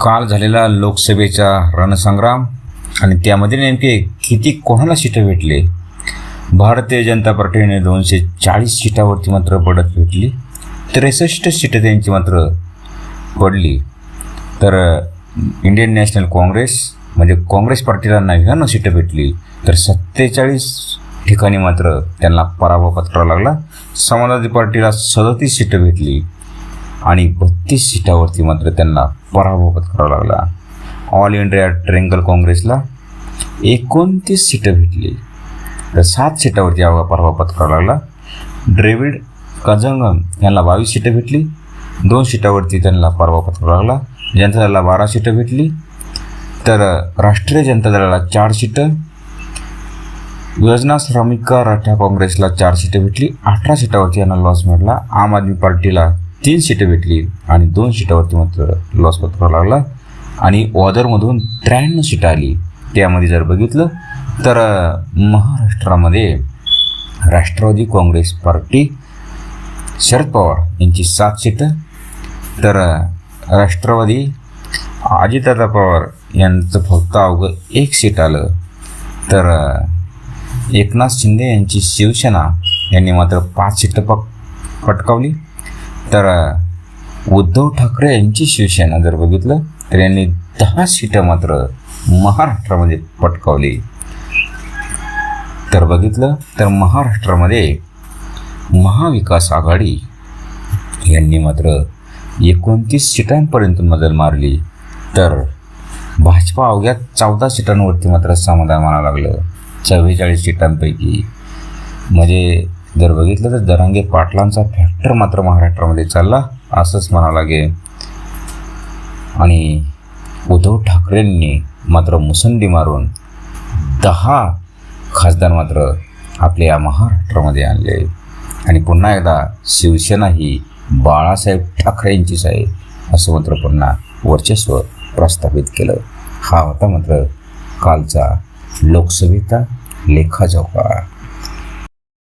काल झालेला लोकसभेचा रणसंग्राम आणि त्यामध्ये नेमके किती कोणाला सीटं भेटले? भारतीय जनता पार्टीने दोनशे चाळीस सीटावरती मात्र पडत भेटली. त्रेसष्ट सीटं त्यांची मात्र पडली. तर इंडियन नॅशनल काँग्रेस म्हणजे काँग्रेस पार्टीला नव्याण्णव सीटं भेटली. तर सत्तेचाळीस ठिकाणी मात्र त्यांना पराभव पत्करावा लागला. समाजवादी पार्टीला सदतीस सीटं भेटली. आणि बत्तीस सीटावरती मात्र त्यांना पराभव करावा लागला. ऑल इंडिया ट्रेंगल काँग्रेसला एकोणतीस सीटं भेटली. तर सात सीटावरती अवघा पराभव पत्करावा लागला. ड्रेविड कजंगम यांना बावीस सीटं भेटली. दोन सीटावरती त्यांना पराभव पत्करावा लागला. जनता दलाला बारा सीटं भेटली. तर राष्ट्रीय जनता दलाला चार सीटं. योजना श्रमिका राठा काँग्रेसला चार सीटं भेटली. अठरा सीटावरती यांना लॉस मिळाला. आम आदमी पार्टीला तीन सीटं भेटली आणि दोन सीटावरती मात्र लॉस पत्करावा लागला. आणि ओदरमधून त्र्याण्णव सीटं आली. त्यामध्ये जर बघितलं तर महाराष्ट्रामध्ये राष्ट्रवादी काँग्रेस पार्टी शरद पवार यांची सात सीटं. तर राष्ट्रवादी अजितदादा पवार यांचं फक्त अवघं एक सीट आलं. तर एकनाथ शिंदे यांची शिवसेना यांनी मात्र पाच सीटं पक पटकावली. तर उद्धव ठाकरे यांची शिवसेना जर बघितलं तर यांनी दहा सीटं मात्र महाराष्ट्रामध्ये पटकावली. तर बघितलं तर महाराष्ट्रामध्ये महाविकास आघाडी यांनी मात्र एकोणतीस सीटांपर्यंत मजल मारली. तर भाजपा अवघ्या चौदा सीटांवरती मात्र समाधान मानावं लागलं. चव्वेचाळीस सीटांपैकी. म्हणजे जर बघितलं तर दरंगे पाटलांचा फॅक्टर मात्र महाराष्ट्रामध्ये चालला असंच म्हणावं लागेल. आणि उद्धव ठाकरेंनी मात्र मुसंडी मारून दहा खासदार मात्र आपल्या या महाराष्ट्रामध्ये आणले. आणि पुन्हा एकदा शिवसेना ही बाळासाहेब ठाकरे यांचीच आहे असं मात्र पुन्हा वर्चस्व प्रस्थापित केलं. हा होता मात्र कालचा लोकसभेचा लेखाजोखा.